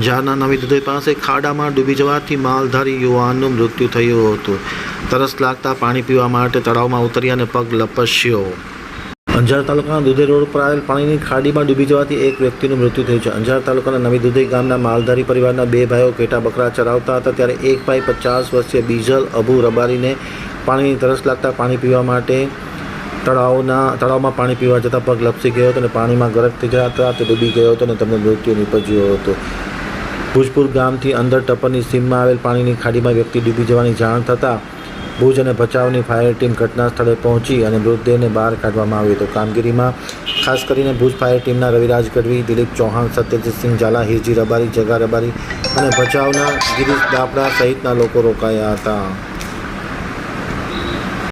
અંજારના નવી પાસે ખાડામાં ડૂબી જવાથી માલધારી યુવાનનું મૃત્યુ થયું હતું. તરસ લાગતા પાણી પીવા માટે તળાવમાં ઉતરી અને પગ લપસ્યો. અંજાર તાલુકાના દુધે રોડ પર આવેલ પાણીની ખાડીમાં ડૂબી જવાથી એક વ્યક્તિનું મૃત્યુ થયું છે. અંજાર તાલુકાના નવી દુધે ગામના માલધારી પરિવારના બે ભાઈઓ ઘેટા બકરા ચરાવતા હતા, ત્યારે એક ભાઈ પચાસ વર્ષીય બીજલ અબુ રબારીને પાણીની તરસ લાગતા પાણી પીવા માટે તળાવના, તળાવમાં પાણી પીવા જતાં પગ લપસી ગયો હતો અને પાણીમાં ગરક થઈ હતા તે ડૂબી ગયો હતો અને તેમને મૃત્યુ નીપજ્યું હતો. ભુજપુર ગામથી અંદર ટપરની સીમમાં આવેલ પાણીની ખાડીમાં વ્યક્તિ ડૂબી જવાની જાણ થતાં ભુજ અને ભચાઉની ફાયર ટીમ ઘટના સ્થળે પહોંચી અને મૃતદેહને બહાર કાઢવામાં આવ્યો હતો. કામગીરીમાં ખાસ કરીને ભુજ ફાયર ટીમના રવિરાજ ગઢવી, દિલીપ ચૌહાણ, સત્યજીતસિંહ ઝાલા, હિરજી રબારી, જગા રબારી અને ભચાઉના ગિરીશ દાપડા સહિતના લોકો રોકાયા હતા.